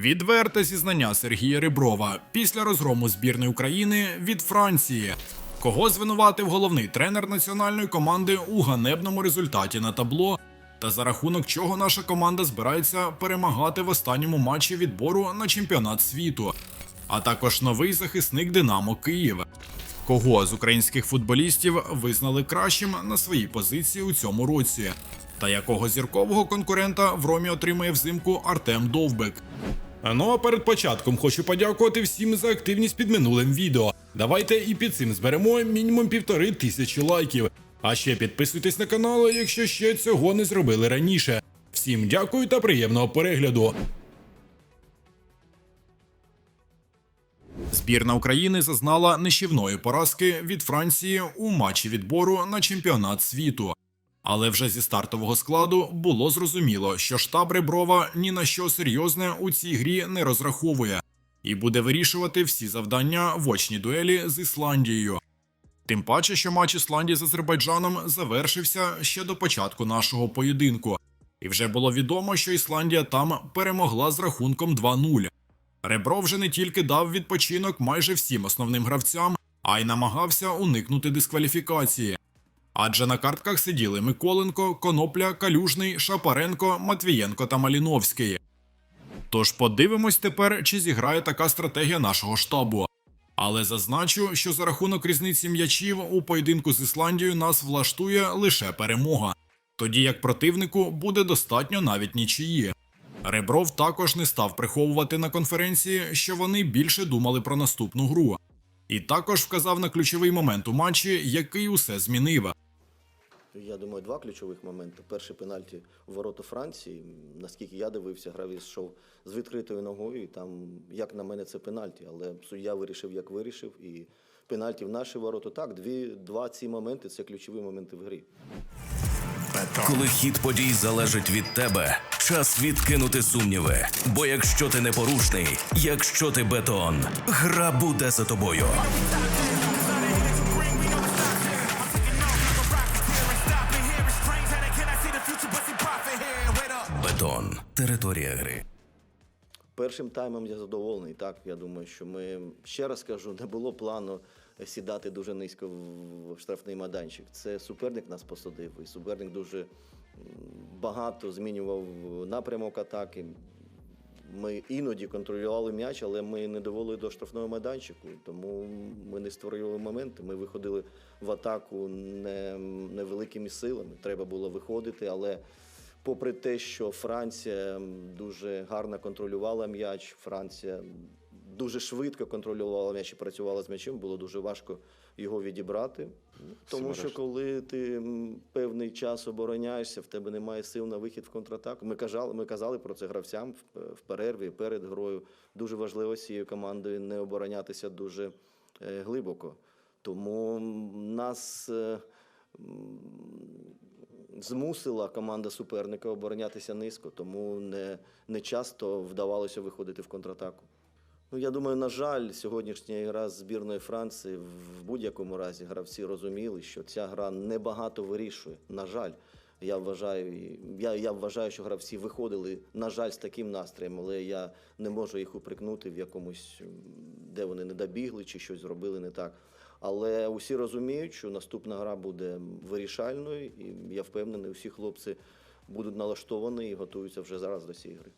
Відверте зізнання Сергія Риброва після розгрому збірної України від Франції. Кого звинуватив головний тренер національної команди у ганебному результаті на табло, та за рахунок чого наша команда збирається перемагати в останньому матчі відбору на чемпіонат світу, а також новий захисник Динамо Київ. Кого з українських футболістів визнали кращим на своїй позиції у цьому році? Та якого зіркового конкурента в Ромі отримає взимку Артем Довбек? Ну а перед початком хочу подякувати всім за активність під минулим відео. Давайте і під цим зберемо мінімум півтори тисячі лайків. А ще підписуйтесь на канал, якщо ще цього не зробили раніше. Всім дякую та приємного перегляду. Збірна України зазнала нищівної поразки від Франції у матчі відбору на чемпіонат світу. Але вже зі стартового складу було зрозуміло, що штаб Реброва ні на що серйозне у цій грі не розраховує і буде вирішувати всі завдання в очній дуелі з Ісландією. Тим паче, що матч Ісландії з Азербайджаном завершився ще до початку нашого поєдинку, і вже було відомо, що Ісландія там перемогла з рахунком 2-0. Ребров вже не тільки дав відпочинок майже всім основним гравцям, а й намагався уникнути дискваліфікації. Адже на картках сиділи Миколенко, Конопля, Калюжний, Шапаренко, Матвієнко та Маліновський. Тож подивимось тепер, чи зіграє така стратегія нашого штабу. Але зазначу, що за рахунок різниці м'ячів у поєдинку з Ісландією нас влаштує лише перемога, тоді як противнику буде достатньо навіть нічиї. Ребров також не став приховувати на конференції, що вони більше думали про наступну гру, і також вказав на ключовий момент у матчі, який усе змінив. Я думаю, два ключових моменти. Перший пенальті у ворота Франції. Наскільки я дивився, гравець йшов з відкритою ногою. І там, як на мене, це пенальті. Але суддя вирішив, як вирішив. І пенальті в наші ворота. Так, дві, два ці моменти це ключові моменти в грі. Коли хід подій залежить від тебе, час відкинути сумніви. Бо якщо ти непорушний, якщо ти бетон, гра буде за тобою. Бетон територія гри. Першим таймом я задоволений. Так, я думаю, що ми ще раз кажу, не було плану сідати дуже низько в штрафний майданчик. Це суперник нас посадив, і суперник дуже багато змінював напрямок атаки. Ми іноді контролювали м'яч, але ми не довели до штрафного майданчику, тому ми не створювали моменти. Ми виходили в атаку не, невеликими силами. Треба було виходити, але попри те, що Франція дуже гарно контролювала м'яч, Франція дуже швидко контролювала м'яч і працювала з м'ячем, було дуже важко його відібрати. Тому що коли ти певний час обороняєшся, в тебе немає сил на вихід в контратаку. Ми казали, ми казали про це гравцям в, в перерві, перед грою. Дуже важливо цією командою не оборонятися дуже е, глибоко. Тому нас. е, змусила команда суперника оборонятися низько, тому не, не часто вдавалося виходити в контратаку. Ну, я думаю, на жаль, сьогоднішня гра з збірної Франції в будь-якому разі гравці розуміли, що ця гра небагато вирішує. На жаль, я вважаю, я, я вважаю, що гравці виходили, на жаль, з таким настроєм, але я не можу їх упрекнути в якомусь, де вони не добігли чи щось зробили не так. Але усі розуміють, що наступна гра буде вирішальною, і я впевнений, усі хлопці будуть налаштовані і готуються вже зараз до цієї гри.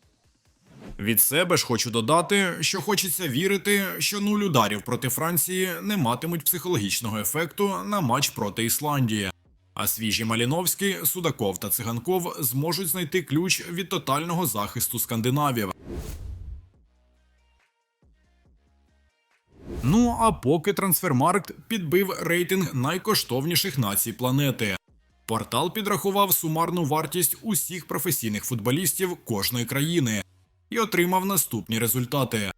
Від себе ж хочу додати, що хочеться вірити, що нуль ударів проти Франції не матимуть психологічного ефекту на матч проти Ісландії. А свіжі Маліновський, Судаков та Циганков зможуть знайти ключ від тотального захисту скандинавів. Ну а поки Трансфермаркт підбив рейтинг найкоштовніших націй планети. Портал підрахував сумарну вартість усіх професійних футболістів кожної країни і отримав наступні результати.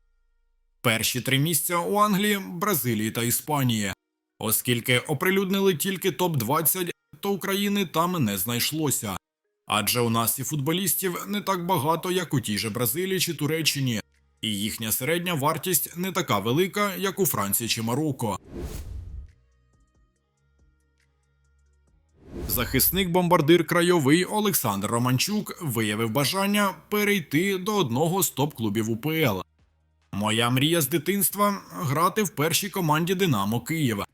Перші три місця у Англії, Бразилії та Іспанії. Оскільки оприлюднили тільки топ-20, то України там не знайшлося. Адже у нас і футболістів не так багато, як у тій же Бразилії чи Туреччині, і їхня середня вартість не така велика, як у Франції чи Марокко. Захисник-бомбардир крайовий Олександр Романчук виявив бажання перейти до одного з топ-клубів УПЛ. Моя мрія з дитинства грати в першій команді Динамо Києва.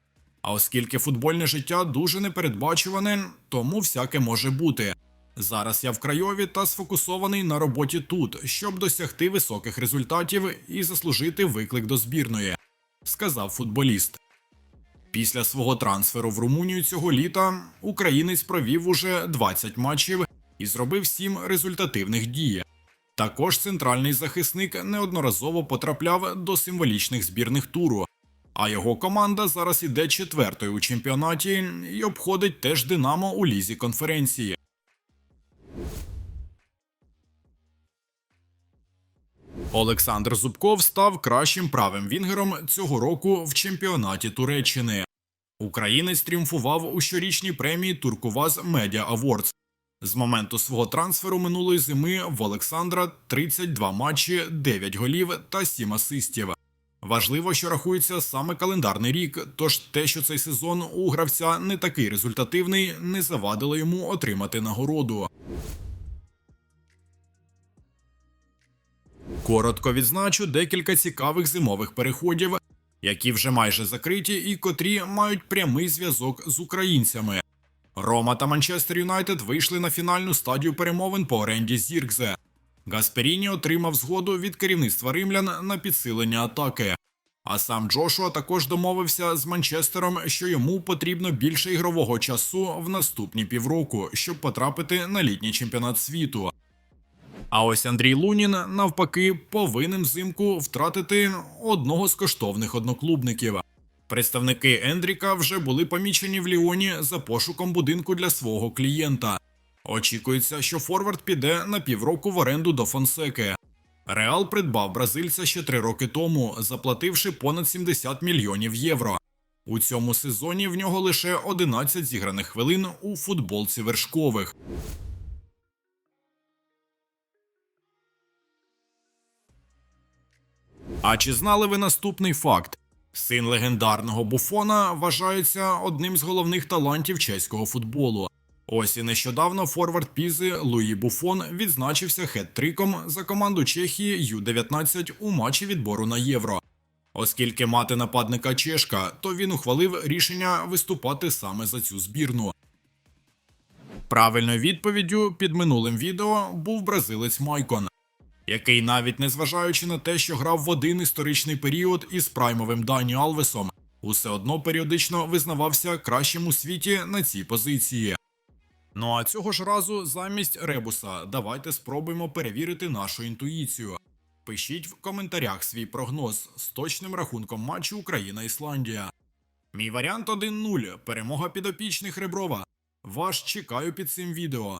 А оскільки футбольне життя дуже непередбачуване, тому всяке може бути. Зараз я в Крайові та сфокусований на роботі тут, щоб досягти високих результатів і заслужити виклик до збірної, сказав футболіст. Після свого трансферу в Румунію цього літа українець провів уже 20 матчів і зробив 7 результативних дій. Також центральний захисник неодноразово потрапляв до символічних збірних туру, а його команда зараз іде четвертою у чемпіонаті і обходить теж Динамо у лізі конференції. Олександр Зубков став кращим правим вінгером цього року в чемпіонаті Туреччини. Українець тріумфував у щорічній премії Туркуваз Media Awards. З моменту свого трансферу минулої зими в Олександра 32 матчі, 9 голів та 7 асистів. Важливо, що рахується саме календарний рік, тож те, що цей сезон у гравця не такий результативний, не завадило йому отримати нагороду. Коротко відзначу декілька цікавих зимових переходів, які вже майже закриті і котрі мають прямий зв'язок з українцями. Рома та Манчестер Юнайтед вийшли на фінальну стадію перемовин по оренді Зіркзе. Гасперіні отримав згоду від керівництва римлян на підсилення атаки. А сам Джошуа також домовився з Манчестером, що йому потрібно більше ігрового часу в наступні півроку, щоб потрапити на літній чемпіонат світу. А ось Андрій Лунін, навпаки, повинен взимку втратити одного з коштовних одноклубників. Представники Ендріка вже були помічені в Ліоні за пошуком будинку для свого клієнта. Очікується, що Форвард піде на півроку в оренду до Фонсеки. Реал придбав бразильця ще три роки тому, заплативши понад 70 мільйонів євро. У цьому сезоні в нього лише 11 зіграних хвилин у футболці вершкових. А чи знали ви наступний факт? Син легендарного Буфона вважається одним з головних талантів чеського футболу. Ось і нещодавно форвард Пізи Луї Буфон відзначився хет-триком за команду Чехії Ю-19 у матчі відбору на євро. Оскільки мати нападника чешка, то він ухвалив рішення виступати саме за цю збірну. Правильною відповіддю під минулим відео був бразилець Майкон який навіть незважаючи на те, що грав в один історичний період із праймовим Дані Алвесом, усе одно періодично визнавався кращим у світі на цій позиції. Ну а цього ж разу замість ребуса давайте спробуємо перевірити нашу інтуїцію. Пишіть в коментарях свій прогноз з точним рахунком матчу Україна-Ісландія. Мій варіант 1-0. Перемога підопічних Реброва. Ваш чекаю під цим відео.